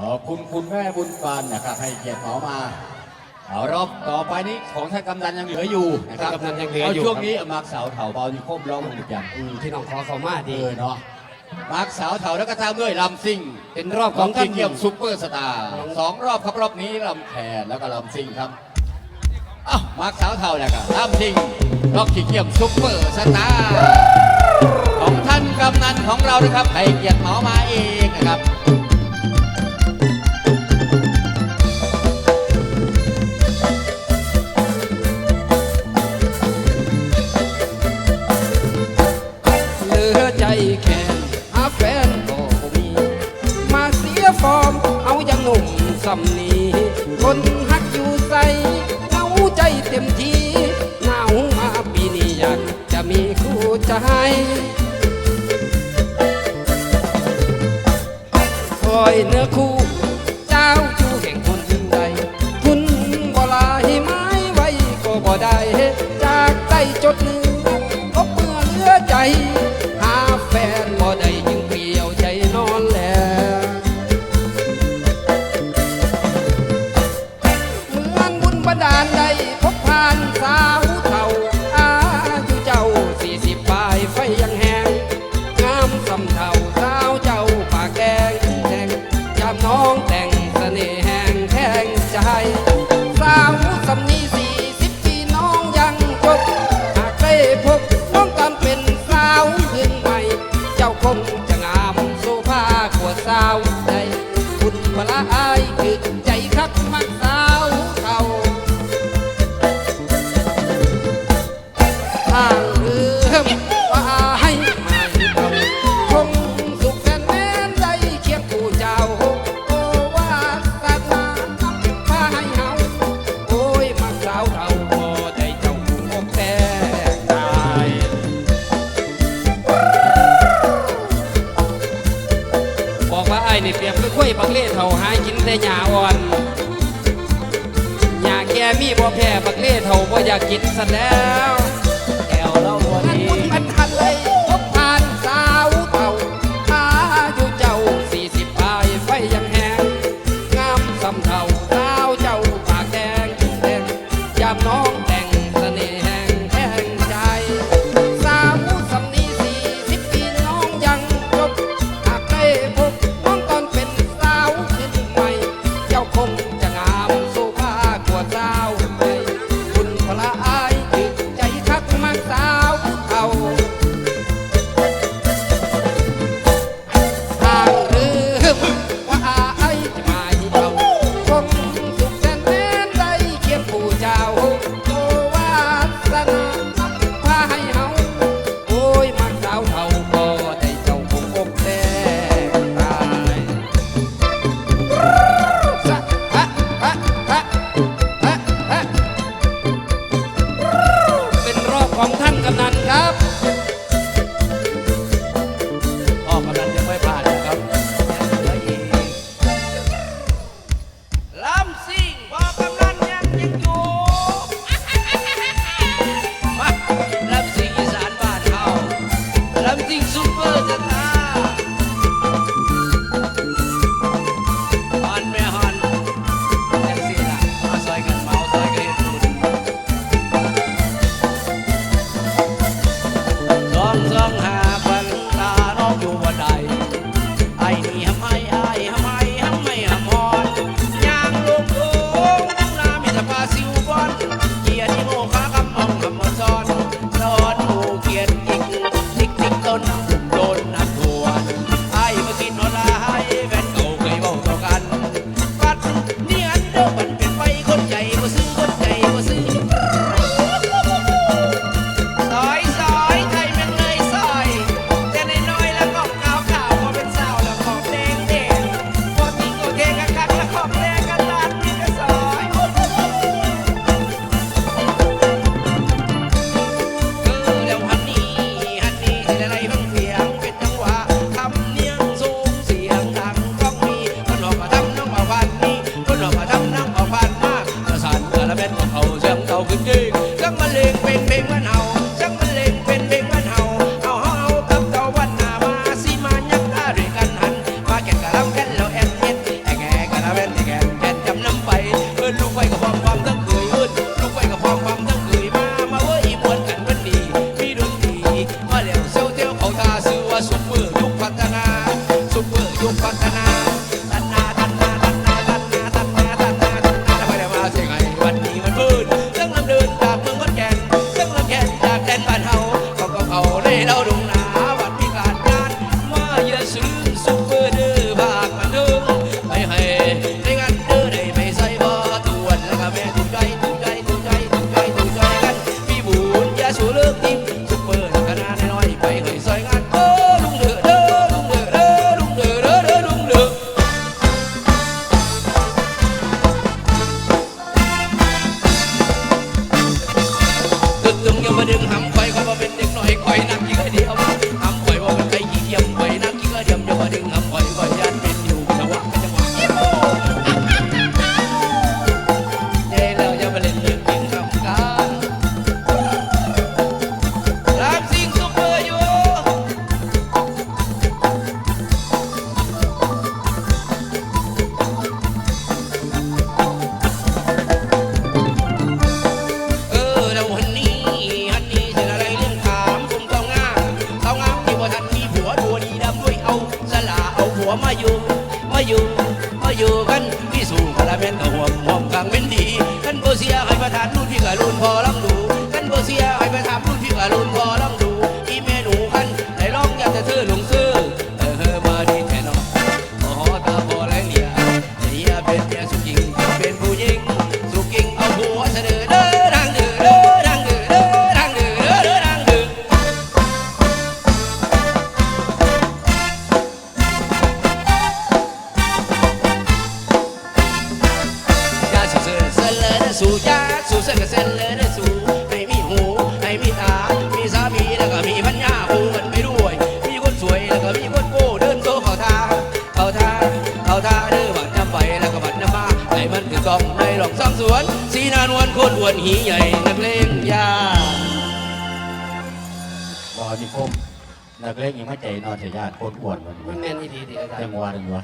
ขอบคุณคุณแม่บุญปานนะครับให้เกียรติหมอมาเอารอบต่อไปนี้ของท่านกำนันยังเหลืออยู่นะครับท่านกำนันยังเหลืออยู่าช่วงนี้มักสาวเถาเบานิคมร้องหนึ่งอย่างอืมที่น้องขอเขามาเอดี อเนาะมักสาวเถาแล้วก็ตามด้วยลำซิ่งเป็นรอบขขอองงท่าท่านนเกี่ยมซุปเปอร์สตาร์สองรอบครับรอบนี้ลำแขนแล้วก็ลำซิ่งครับอ้าวมักสาวเถาเนี่ยครับลำซิ่งรอบขี้เกี่ยมซุปเปอร์สตาร์ของท่านกำนันของเรานะครับให้เกียรติหมอมาเองนะครับ คู่ใจคอยเนื้อคู่ เจ้าชู้แห่งคนยิ่งใดคุณบ่ลายไม้ไว้ก็บ่ได้จากใจจดเนื้อ อายคือใจคักมักานวลโคนอ้วนหีใหญ่นักเลงยาบอนิคมนักเล่นยังไม่ใจนอนเสียญาติโคตรอ้วนมันมันแม่นอีดีดีอาจารยังย์วัวหนึ่งวะ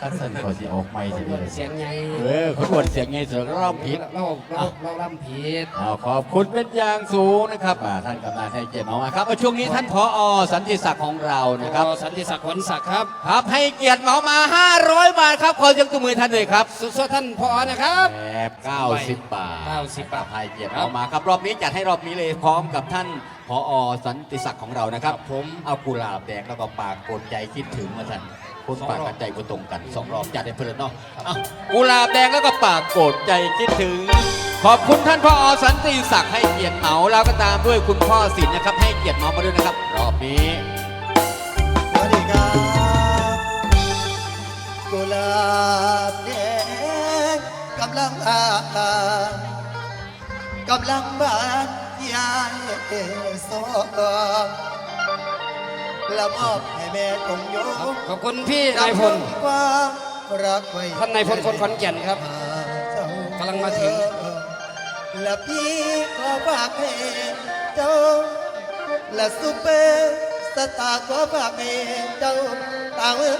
ท่านสั่นขอสิออกไม่สิเลยเสียงใหญ่เออคนอ้วนเสียงไงเสือร้องผิด เราเราเราล่ำผิดเอาขอบคุณเป็นอย่างสูงนะครับอ่าท่านกำนันให้เกียรติมามาครับเอาช่วงนี้ท่านผอสันติศักดิ์ของเรานะครับ สันติศักดิ์ขวัญศักดิ์ครับ ครับให้เกียรติเหมามา 500 บาทครับ ขอยังตัวมือท่านเลยครับสุดๆท่านพอนะครับแอบ90 บาท90บาท ให้เกียรติเหมามาครับ รอบนี้จัดให้รอบนี้เลยพร้อมกับท่านผอสันติศักดิ์ของเรานะครับครับ ผมเอากุหลาบแดงแล้วก็ปากโกนใจคิดถึงมาท่าน คนปากกับใจก็ตรงกันสองรอบจัดให้เพลินเนาะเอากุหลาบแดงแล้วก็ปากโกรธใจคิดถึง ขอบคุณท่านพ่อสันติศักดิ์ให้เกียรติเหมาแล้วก็ตามด้วยคุณพ่อสินนะครับ ให้เกียรติเหมามาด้วยนะครับ รอบนี้สวัสดีครับกุหลาบแดงกำลังอ่านกำลังบานยายสอง ละมอบให้แม่ตรงโยงขอบคุณพี่นายพลความรักไว้ท่านนายพลคนขอนแก่นครับกำลังมาถึงและพี่ขอฝากให้เจ้า และซูเปอร์สตาร์ขอฝากให้เจ้าต่างเมื่อ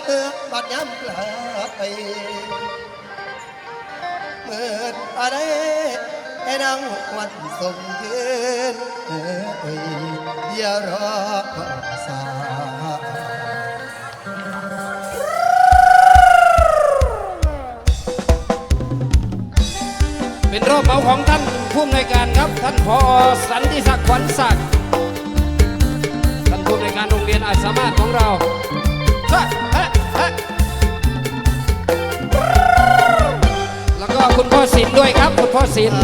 บัดย้ำกลายเมื่ออะไรให้นางวันส่งคืนเอ้ยอย่ารอสา รอบเมาของท่านผู้อำนวยการครับ ท่านพอสันติศักดิ์ขวัญศักดิ์ท่านผู้อำนวยการโรงเรียนอาสามารถของเราฮะฮะฮะแล้วก็คุณพ่อศิลป์ด้วยครับ คุณพ่อศิลป์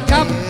ธครับ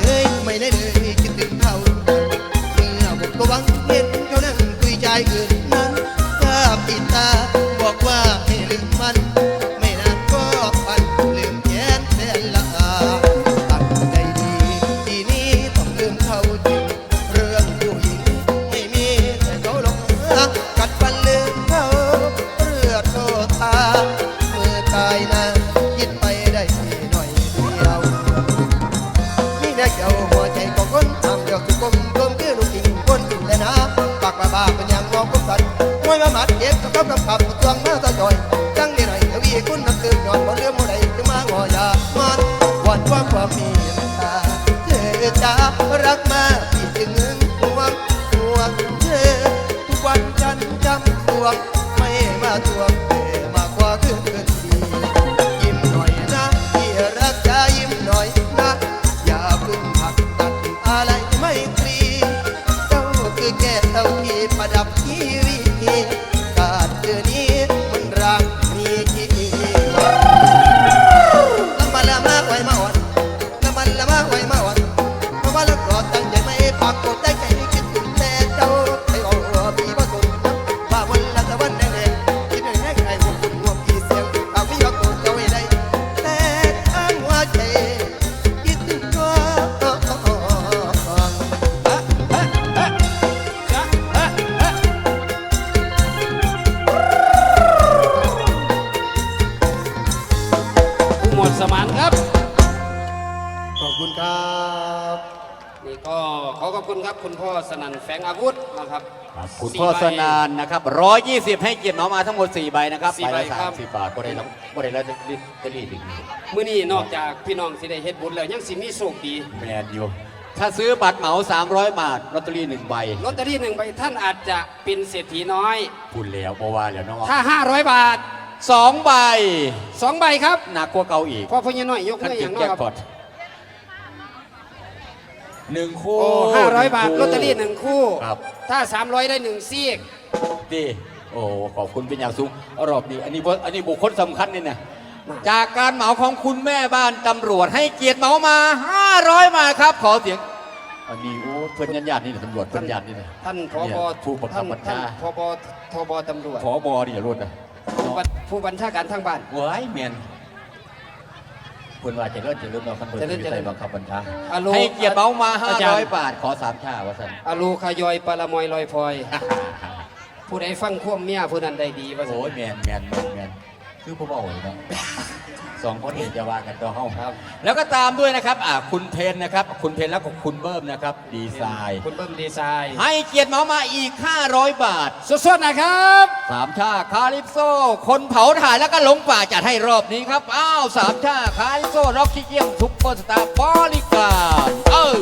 วงไม่มาทวง นี่ก็ขอขอบคุณครับคุณพ่อสนั่นแฝงอาวุธนะครับคุณสี่พ่อใบสนานนะครับ120 ให้เกียรติน้องมาทั้งหมด 4 ใบนะครับสี่ใบใบละครับ 30บาทก็ได้แล้วก็ได้แล้วจะรีบจะรีบอีกมื้อนี้นอกจากพี่น้องสิได้เฮ็ดบุญแล้วยังสิมีโชคดีแมนอยู่ถ้าซื้อบัตรเหมา 300 บาทลอตเตอรี่หนึ่งใบลอตเตอรี่หนึ่งใบท่านอาจจะเป็นเศรษฐีน้อย พูดแล้วเพราะว่าแล้วน้องถ้า 500 บาทสองใบ 2 ใบครับหนักกว่าเก่าอีกพ่อพญาน้อยยกท่านให้อเก็ย่าบงน้แจ็อยคครับพอต หนึ่งคู่โอ้ห้าร้อยบาทหนึ่งลอตเตอรี่หนึ่งคู่ ครับ ถ้า300ได้หนึ่งซีก ดีโอ้ขอบคุณเป็นอย่างสูงรอบนี้อันนี้เพราะอันนี้บุคคลสำคัญนี่นะจากการเหมาของคุณแม่บ้านตำรวจให้เกียรติเหมามา 500มาครับ ขอเสียงอันนี้โอ้เพื่อนญาติๆนี่นะตำรวจเพื่อนญาตินี่นะท่านพเนี่ยบผู้บังคัท่าบนบัญท่านชาพบทบตำรวจผอบอนี่อย่ารุดนะผู้บัญผู้บัญชาการทางบ้านเว้ยเมียน เพื่อนว่าจะเลิศจะเลิศเราคันเปิดจะเลิศวิจะเลิสัศยบังคับบัญชาอาโล ให้เกียรติเหมามาอาจารย์500บาทขอสามชาว่าสันอาลูขยอยปลามอยลอยพลอย ผู้ใดฟังควมเมียผู้นั้นได้ดีว่าซั่นโอ้ยแมนแมนแมนแมนคือผู้บอกเลยเนาะ สองคนเห็นจะว่ากันตัวเฮาครับ แล้วก็ตามด้วยนะครับอ่าคุณเพนนะครับ คุณเพนแล้วก็คุณเบิ้มนะครับ ดีไซน์ คุณเบิ้มดีไซน์ให้เกียรติเหมามาอีก 500 บาทสดๆนะครับสามชาคาลิปโซ คนเผาถ่ายแล้วก็หลงป่าจัดให้รอบนี้ครับ อ้าวสามชาคาลิปโซร็อกขี้เกียมซุปเปอร์สตาร์บริการเออ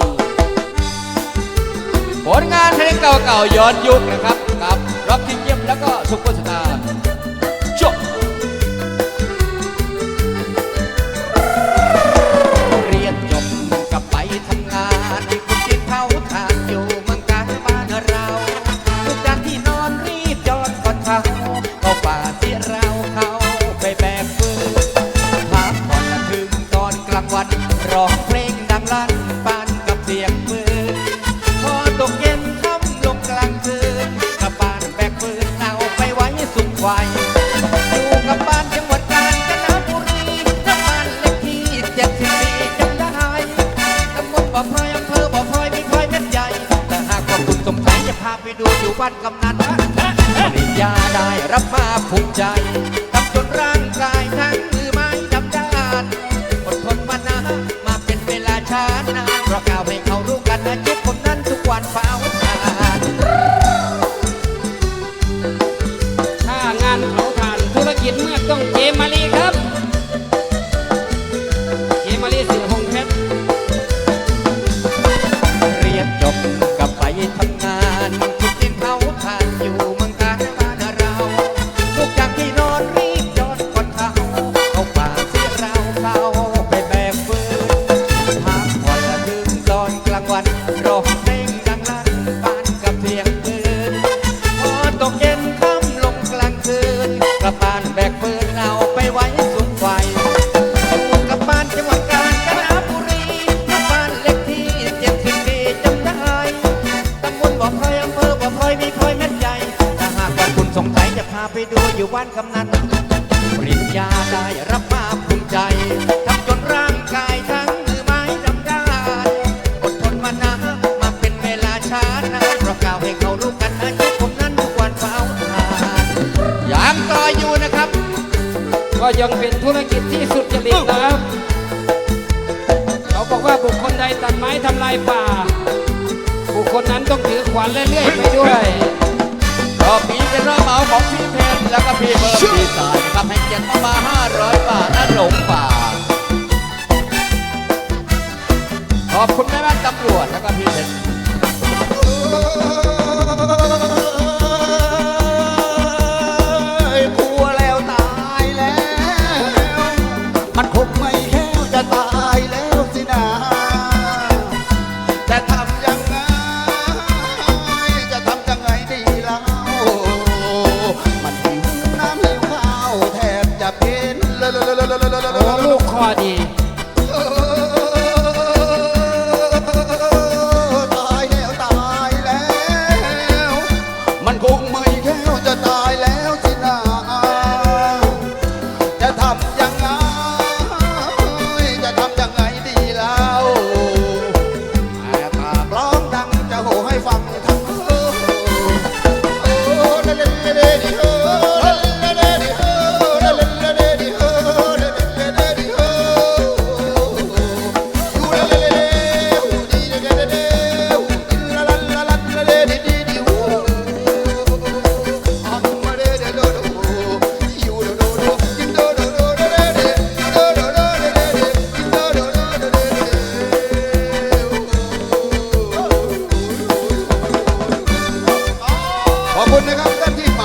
ผลงานเพลงเก่าๆย้อนยุคนะครับกับร็อกขี้เกียมแล้วก็ซุปเปอร์สตาร์ ก็ยังเป็นธุรกิจที่สุดจริตนะครับ เขาบอกว่าบุคคลใดตัดไม้ทำลายป่า บุคคลนั้นต้องถือขวานเรื่อยๆไปด้วยรอบปีเป็นรอบเหมาของพี่เพชรแล้วก็พี่เบิร์ดพี่สายครับให้เกียรติมาห้าร้อยบาทนั่นหลงป่า ขอบคุณแม่บ้านตำรวจแล้วก็พี่เพชร I'll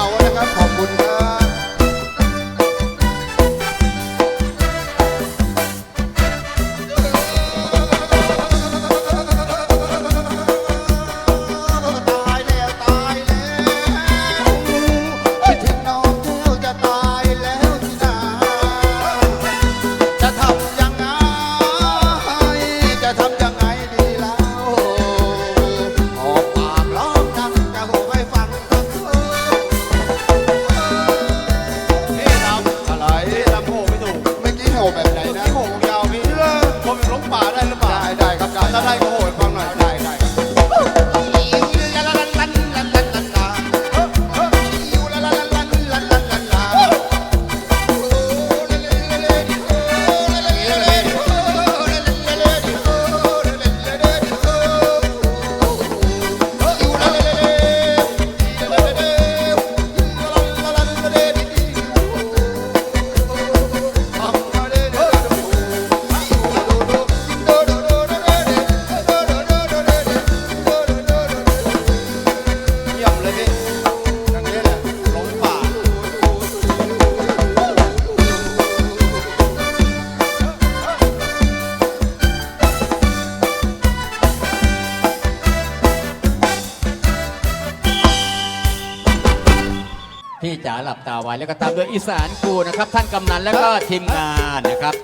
อยแล้วก็ตามด้วยอีสานกูนะครับ ท่านกำนันแล้วก็ทีมงานนะครับ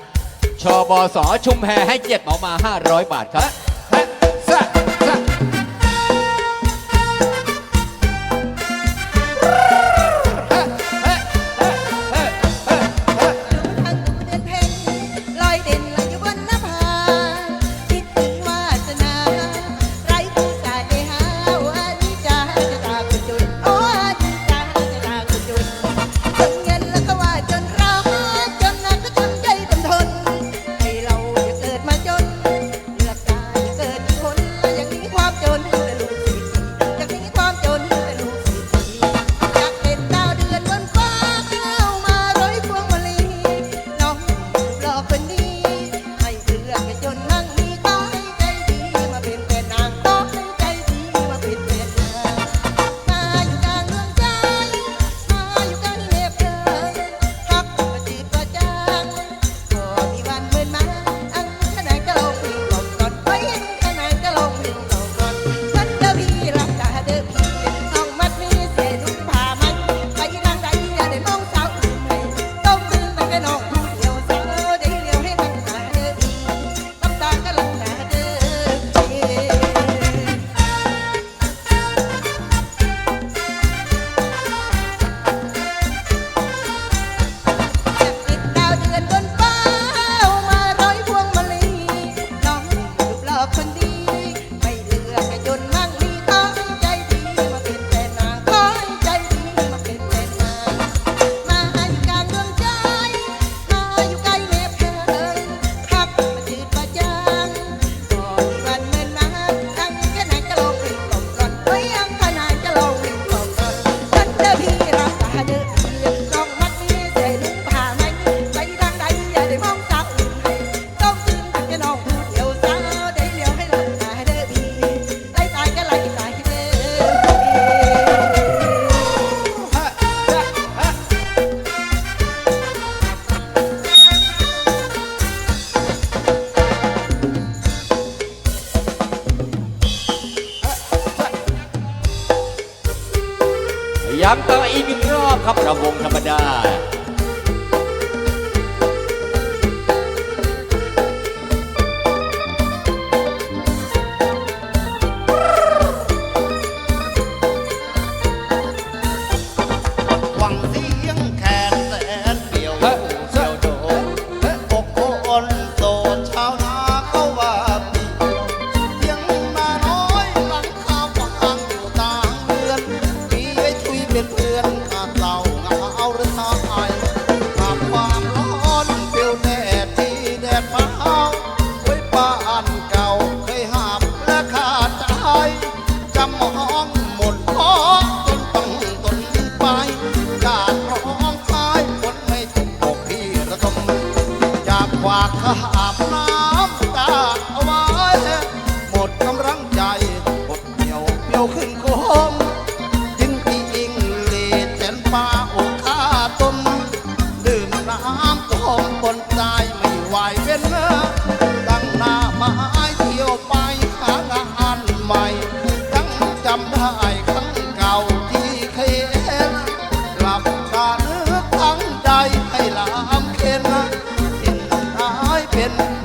ชบสชุมแพให้เกียรติหมอมา 500 บาทครับ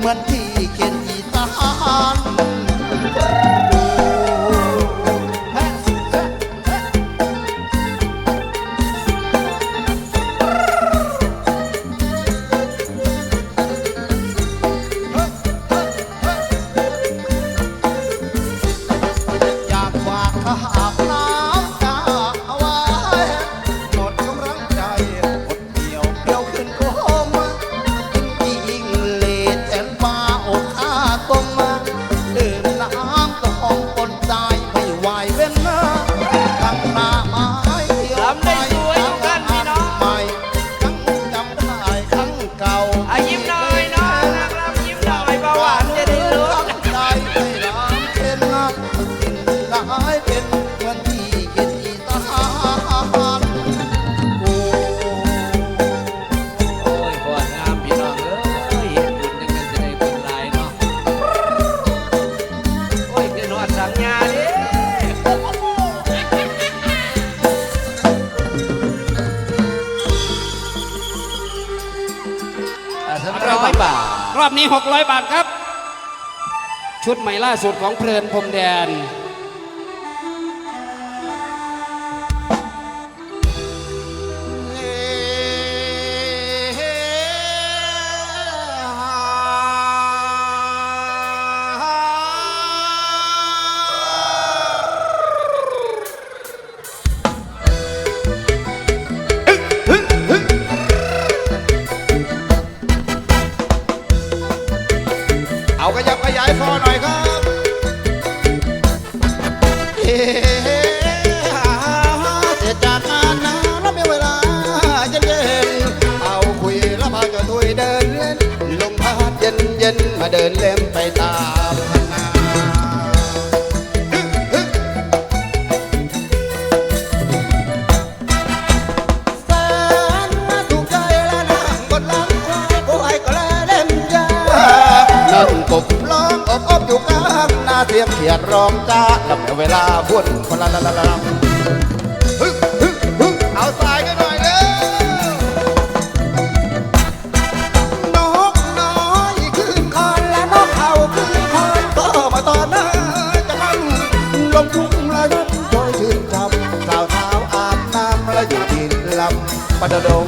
เหมือนที่เขียน 600 บาทครับ ชุดใหม่ล่าสุดของเพลินพรมแดน เอากระยับขยายฟอหน่อยครับเฮ้เสร็จจากงานนะแล้วมีเวลาเย็นเย็นเอาคุยแล้วพากันทุยเดินเล่นลมพัดเย็นเย็นมาเดินเล่นไปตาม ร้องจ้าลำเวลาพุ่นคนละละละละฮึฮึฮึเอาสายกันหน่อยเด้อนกน้อยขึ้นคอนและนกเขาขึ้นคอนก็มาตอนหน้จะมัลงทุ่งละยุบคอยชื่นชมสาวเท้าอาบน้ำและอยู่ดินลำปะดะดง